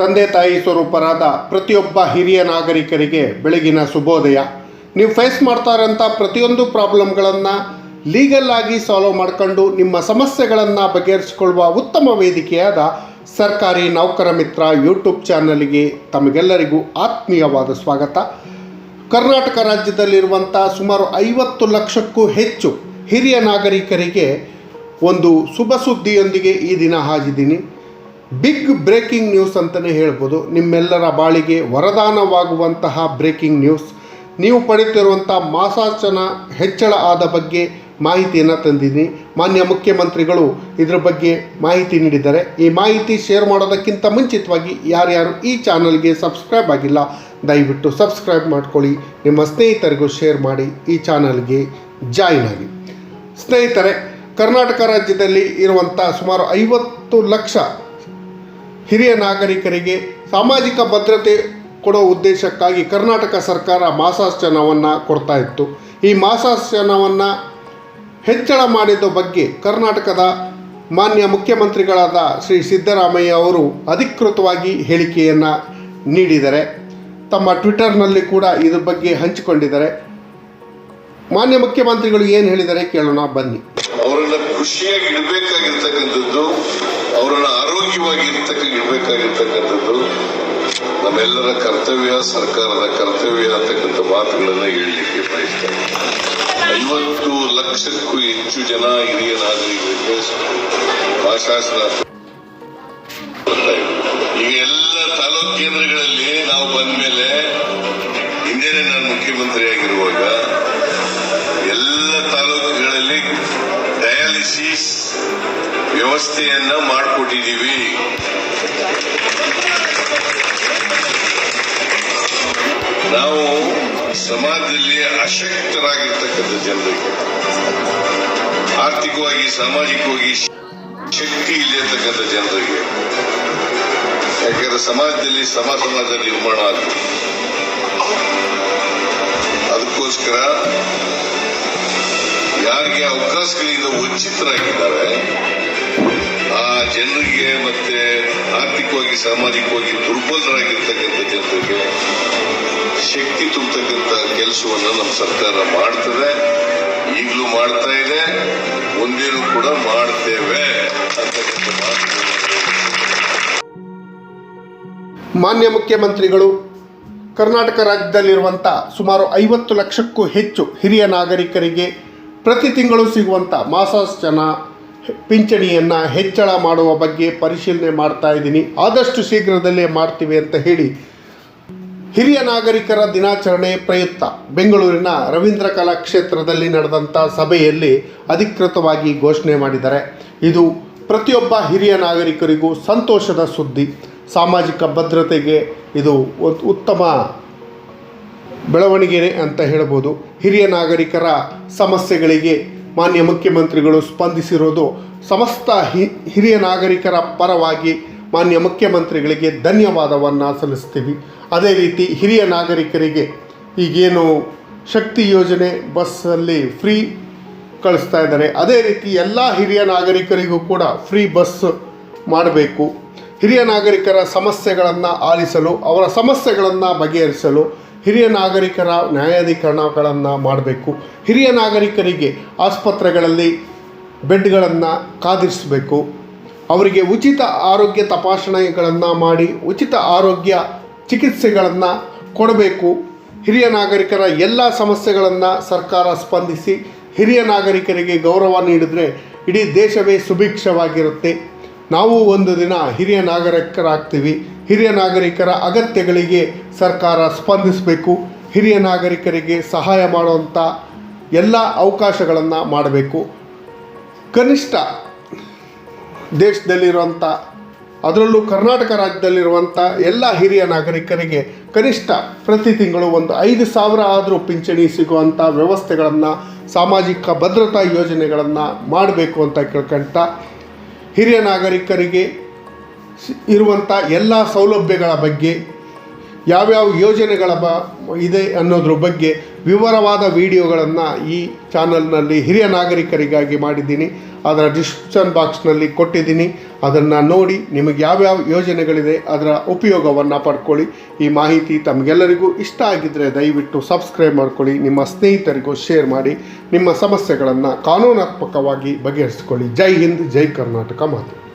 ತಂದೆ ತಾಯಿ ಸ್ವರೂಪರಾದ ಪ್ರತಿಯೊಬ್ಬ ಹಿರಿಯ ನಾಗರಿಕರಿಗೆ ಬೆಳಗಿನ ಶುಭೋದಯ. ನೀವು ಫೇಸ್ ಮಾಡ್ತಾ ಇರೋಂಥ ಪ್ರತಿಯೊಂದು ಪ್ರಾಬ್ಲಮ್ಗಳನ್ನು ಲೀಗಲ್ ಆಗಿ ಸಾಲ್ವ್ ಮಾಡ್ಕೊಂಡು ನಿಮ್ಮ ಸಮಸ್ಯೆಗಳನ್ನು ಬಗೆಹರಿಸಿಕೊಳ್ಳುವ ಉತ್ತಮ ವೇದಿಕೆಯಾದ ಸರ್ಕಾರಿ ನೌಕರ ಮಿತ್ರ ಯೂಟ್ಯೂಬ್ ಚಾನಲ್ಗೆ ತಮಗೆಲ್ಲರಿಗೂ ಆತ್ಮೀಯವಾದ ಸ್ವಾಗತ. ಕರ್ನಾಟಕ ರಾಜ್ಯದಲ್ಲಿರುವಂಥ ಸುಮಾರು ಐವತ್ತು ಲಕ್ಷಕ್ಕೂ ಹೆಚ್ಚು ಹಿರಿಯ ನಾಗರಿಕರಿಗೆ ಒಂದು ಶುಭ ಸುದ್ದಿಯೊಂದಿಗೆ ಈ ದಿನ ಹಾಜಿದ್ದೀನಿ. ಬಿಗ್ ಬ್ರೇಕಿಂಗ್ ನ್ಯೂಸ್ ಅಂತಲೇ ಹೇಳ್ಬೋದು. ನಿಮ್ಮೆಲ್ಲರ ಬಾಳಿಗೆ ವರದಾನವಾಗುವಂತಹ ಬ್ರೇಕಿಂಗ್ ನ್ಯೂಸ್. ನೀವು ಪಡೆಯುತ್ತಿರುವಂಥ ಮಾಸಾಚನ ಹೆಚ್ಚಳ ಆದ ಬಗ್ಗೆ ಮಾಹಿತಿಯನ್ನು ತಂದಿದ್ದೀನಿ. ಮಾನ್ಯ ಮುಖ್ಯಮಂತ್ರಿಗಳು ಇದರ ಬಗ್ಗೆ ಮಾಹಿತಿ ನೀಡಿದ್ದಾರೆ. ಈ ಮಾಹಿತಿ ಶೇರ್ ಮಾಡೋದಕ್ಕಿಂತ ಮುಂಚಿತವಾಗಿ ಯಾರ್ಯಾರು ಈ ಚಾನಲ್ಗೆ ಸಬ್ಸ್ಕ್ರೈಬ್ ಆಗಿಲ್ಲ, ದಯವಿಟ್ಟು ಸಬ್ಸ್ಕ್ರೈಬ್ ಮಾಡ್ಕೊಳ್ಳಿ. ನಿಮ್ಮ ಸ್ನೇಹಿತರಿಗೂ ಶೇರ್ ಮಾಡಿ ಈ ಚಾನಲ್ಗೆ ಜಾಯಿನ್ ಆಗಿ. ಸ್ನೇಹಿತರೆ, ಕರ್ನಾಟಕ ರಾಜ್ಯದಲ್ಲಿ ಇರುವಂಥ ಸುಮಾರು ಐವತ್ತು ಲಕ್ಷ ಹಿರಿಯ ನಾಗರಿಕರಿಗೆ ಸಾಮಾಜಿಕ ಭದ್ರತೆ ಕೊಡೋ ಉದ್ದೇಶಕ್ಕಾಗಿ ಕರ್ನಾಟಕ ಸರ್ಕಾರ ಮಾಸಾಶನವನ್ನು ಕೊಡ್ತಾ ಇತ್ತು. ಈ ಮಾಸಾಶನವನ್ನು ಹೆಚ್ಚಳ ಮಾಡಿದ ಬಗ್ಗೆ ಕರ್ನಾಟಕದ ಮಾನ್ಯ ಮುಖ್ಯಮಂತ್ರಿಗಳಾದ ಶ್ರೀ ಸಿದ್ದರಾಮಯ್ಯ ಅವರು ಅಧಿಕೃತವಾಗಿ ಹೇಳಿಕೆಯನ್ನು ನೀಡಿದ್ದಾರೆ ತಮ್ಮ ಟ್ವಿಟರ್ನಲ್ಲಿ ಕೂಡ ಇದ್ರ ಬಗ್ಗೆ ಹಂಚಿಕೊಂಡಿದ್ದಾರೆ ಮಾನ್ಯ ಮುಖ್ಯಮಂತ್ರಿಗಳು ಏನು ಹೇಳಿದರೆ ಕೇಳೋಣ, ಬನ್ನಿ. ಅವರೆಲ್ಲ ಖುಷಿಯಾಗಿ ಇಡಬೇಕಾಗಿರ್ತಕ್ಕಂಥದ್ದು ಅವರನ್ನ ಆರೋಗ್ಯವಾಗಿ ಇರ್ತಕ್ಕ ಇಡಬೇಕಾಗಿರ್ತಕ್ಕಂಥದ್ದು ನಮ್ಮೆಲ್ಲರ ಕರ್ತವ್ಯ, ಸರ್ಕಾರದ ಕರ್ತವ್ಯ ಅಂತಕ್ಕಂಥ ಮಾತುಗಳನ್ನ ಹೇಳಲಿಕ್ಕೆ ಬಯಸ್ತೇನೆ ಐವತ್ತು ಲಕ್ಷಕ್ಕೂ ಹೆಚ್ಚು ಜನ ಹಿರಿಯ ನಾಗರಿಕರಿಗೆ ಭಾಷಾಶ್ರ. ಈಗ ಎಲ್ಲ ತಾಲೂಕು ಕೇಂದ್ರಗಳಲ್ಲಿ ನಾವು ಬಂದ ಮೇಲೆ ಹಿಂದೆನೆ ನಾನು ಮುಖ್ಯಮಂತ್ರಿ ಆಗಿರುವಾಗ ಎಲ್ಲ ತಾಲೂಕುಗಳಲ್ಲಿ ಡಯಾಲಿಸಿಸ್ ವ್ಯವಸ್ಥೆಯನ್ನ ಮಾಡಿಕೊಟ್ಟಿದ್ದೀವಿ ನಾವು ಸಮಾಜದಲ್ಲಿ ಅಶಕ್ತರಾಗಿರ್ತಕ್ಕಂಥ ಜನರಿಗೆ, ಆರ್ಥಿಕವಾಗಿ, ಸಾಮಾಜಿಕವಾಗಿ ಶಕ್ತಿ ಇಲ್ಲಿರ್ತಕ್ಕಂಥ ಜನರಿಗೆ, ಯಾಕಂದ್ರೆ ಸಮಾಜದಲ್ಲಿ ಸಮ ಸಮಾಜ ನಿರ್ಮಾಣ ಆಗ್ತದೆ ಅದಕ್ಕೋಸ್ಕರ ಯಾರಿಗೆ ಅವಕಾಶಗಳಿಂದ ವಂಚಿತರಾಗಿದ್ದಾರೆ ಜನರಿಗೆ ಮತ್ತೆ ಆರ್ಥಿಕವಾಗಿ, ಸಾಮಾಜಿಕವಾಗಿ ದುರ್ಬಲರಾಗಿರ್ತಕ್ಕಂಥ ಜನರಿಗೆ ಶಕ್ತಿ ತುಂಬತಕ್ಕಂಥ ಕೆಲಸವನ್ನು ನಮ್ಮ ಸರ್ಕಾರ ಮಾಡ್ತದೆ. ಈಗಲೂ ಮಾಡ್ತಾ ಇದೆ. ಮುಂದೇನು ಕೂಡ ಮಾಡ್ತೇವೆ ಮಾನ್ಯ ಮುಖ್ಯಮಂತ್ರಿಗಳು, ಕರ್ನಾಟಕ ರಾಜ್ಯದಲ್ಲಿರುವಂಥ ಸುಮಾರು ಐವತ್ತು ಲಕ್ಷಕ್ಕೂ ಹೆಚ್ಚು ಹಿರಿಯ ನಾಗರಿಕರಿಗೆ ಪ್ರತಿ ತಿಂಗಳು ಸಿಗುವಂಥ ಮಾಸಾಶನ ಪಿಂಚಣಿಯನ್ನು ಹೆಚ್ಚಳ ಮಾಡುವ ಬಗ್ಗೆ ಪರಿಶೀಲನೆ ಮಾಡ್ತಾ ಇದ್ದೀನಿ. ಆದಷ್ಟು ಶೀಘ್ರದಲ್ಲೇ ಮಾಡ್ತೀವಿ ಅಂತ ಹೇಳಿ ಹಿರಿಯ ನಾಗರಿಕರ ದಿನಾಚರಣೆ ಪ್ರಯುಕ್ತ. ಬೆಂಗಳೂರಿನ ರವೀಂದ್ರ ಕಲಾಕ್ಷೇತ್ರದಲ್ಲಿ ನಡೆದಂಥ ಸಭೆಯಲ್ಲಿ ಅಧಿಕೃತವಾಗಿ ಘೋಷಣೆ ಮಾಡಿದ್ದಾರೆ. ಇದು ಪ್ರತಿಯೊಬ್ಬ ಹಿರಿಯ ನಾಗರಿಕರಿಗೂ ಸಂತೋಷದ ಸುದ್ದಿ. ಸಾಮಾಜಿಕ ಭದ್ರತೆಗೆ ಇದು ಉತ್ತಮ ಬೆಳವಣಿಗೆ ಅಂತ ಹೇಳ್ಬೋದು. ಹಿರಿಯ ನಾಗರಿಕರ ಸಮಸ್ಯೆಗಳಿಗೆ ಮಾನ್ಯ ಮುಖ್ಯಮಂತ್ರಿಗಳು ಸ್ಪಂದಿಸಿರೋದು ಸಮಸ್ತ ಹಿರಿಯ ನಾಗರಿಕರ ಪರವಾಗಿ ಮಾನ್ಯ ಮುಖ್ಯಮಂತ್ರಿಗಳಿಗೆ ಧನ್ಯವಾದವನ್ನು ಸಲ್ಲಿಸ್ತೀವಿ. ಅದೇ ರೀತಿ ಹಿರಿಯ ನಾಗರಿಕರಿಗೆ ಈಗೇನು ಶಕ್ತಿ ಯೋಜನೆ ಬಸ್ಸಲ್ಲಿ ಫ್ರೀ ಕಳಿಸ್ತಾ ಇದ್ದಾರೆ. ಅದೇ ರೀತಿ ಎಲ್ಲ ಹಿರಿಯ ನಾಗರಿಕರಿಗೂ ಕೂಡ ಫ್ರೀ ಬಸ್ ಮಾಡಬೇಕು. ಹಿರಿಯ ನಾಗರಿಕರ ಸಮಸ್ಯೆಗಳನ್ನು ಆಲಿಸಲು, ಅವರ ಸಮಸ್ಯೆಗಳನ್ನು ಬಗೆಹರಿಸಲು ಹಿರಿಯ ನಾಗರಿಕರ ನ್ಯಾಯಾಧೀಕರಣಗಳನ್ನು ಮಾಡಬೇಕು. ಹಿರಿಯ ನಾಗರಿಕರಿಗೆ ಆಸ್ಪತ್ರೆಗಳಲ್ಲಿ ಬೆಡ್ಗಳನ್ನು ಕಾದಿರಿಸಬೇಕು. ಅವರಿಗೆ ಉಚಿತ ಆರೋಗ್ಯ ತಪಾಸಣೆಗಳನ್ನು ಮಾಡಿ ಉಚಿತ ಆರೋಗ್ಯ ಚಿಕಿತ್ಸೆಗಳನ್ನು ಕೊಡಬೇಕು. ಹಿರಿಯ ನಾಗರಿಕರ ಎಲ್ಲ ಸಮಸ್ಯೆಗಳನ್ನು ಸರ್ಕಾರ ಸ್ಪಂದಿಸಿ ಹಿರಿಯ ನಾಗರಿಕರಿಗೆ ಗೌರವ ನೀಡಿದರೆ ಇಡೀ ದೇಶವೇ ಸುಭಿಕ್ಷವಾಗಿರುತ್ತೆ. ನಾವು ಒಂದು ದಿನ ಹಿರಿಯ ನಾಗರಿಕರಾಗ್ತೀವಿ. ಹಿರಿಯ ನಾಗರಿಕರ ಅಗತ್ಯಗಳಿಗೆ ಸರ್ಕಾರ ಸ್ಪಂದಿಸಬೇಕು. ಹಿರಿಯ ನಾಗರಿಕರಿಗೆ ಸಹಾಯ ಮಾಡುವಂಥ ಎಲ್ಲ ಅವಕಾಶಗಳನ್ನು ಮಾಡಬೇಕು. ಕನಿಷ್ಠ ದೇಶದಲ್ಲಿರುವಂಥ ಅದರಲ್ಲೂ ಕರ್ನಾಟಕ ರಾಜ್ಯದಲ್ಲಿರುವಂಥ ಎಲ್ಲ ಹಿರಿಯ ನಾಗರಿಕರಿಗೆ ಕನಿಷ್ಠ ಪ್ರತಿ ತಿಂಗಳು ಒಂದು ಐದು ಸಾವಿರ ಆದರೂ ಪಿಂಚಣಿ ಸಿಗುವಂಥ ವ್ಯವಸ್ಥೆಗಳನ್ನು, ಸಾಮಾಜಿಕ ಭದ್ರತಾ ಯೋಜನೆಗಳನ್ನು ಮಾಡಬೇಕು ಅಂತ ಕೇಳ್ಕೊಂತ ಹಿರಿಯ ನಾಗರಿಕರಿಗೆ ಇರುವಂಥ ಎಲ್ಲ ಸೌಲಭ್ಯಗಳ ಬಗ್ಗೆ, ಯಾವ್ಯಾವ ಯೋಜನೆಗಳ ಬ, ಇದೆ ಅನ್ನೋದ್ರ ಬಗ್ಗೆ ವಿವರವಾದ ವಿಡಿಯೋಗಳನ್ನು ಈ ಚಾನಲ್ನಲ್ಲಿ ಹಿರಿಯ ನಾಗರಿಕರಿಗಾಗಿ ಮಾಡಿದ್ದೀನಿ. ಅದರ ಡಿಸ್ಕ್ರಿಪ್ಷನ್ ಬಾಕ್ಸ್ನಲ್ಲಿ ಕೊಟ್ಟಿದ್ದೀನಿ. ಅದನ್ನು ನೋಡಿ ನಿಮಗೆ ಯಾವ್ಯಾವ ಯೋಜನೆಗಳಿದೆ, ಅದರ ಉಪಯೋಗವನ್ನು ಪಡ್ಕೊಳ್ಳಿ. ಈ ಮಾಹಿತಿ ತಮಗೆಲ್ಲರಿಗೂ ಇಷ್ಟ ಆಗಿದ್ದರೆ ದಯವಿಟ್ಟು ಸಬ್ಸ್ಕ್ರೈಬ್ ಮಾಡ್ಕೊಳ್ಳಿ, ನಿಮ್ಮ ಸ್ನೇಹಿತರಿಗೂ ಶೇರ್ ಮಾಡಿ, ನಿಮ್ಮ ಸಮಸ್ಯೆಗಳನ್ನು ಕಾನೂನಾತ್ಮಕವಾಗಿ ಬಗೆಹರಿಸಿಕೊಳ್ಳಿ. ಜೈ ಹಿಂದ್, ಜೈ ಕರ್ನಾಟಕ ಮಾತು.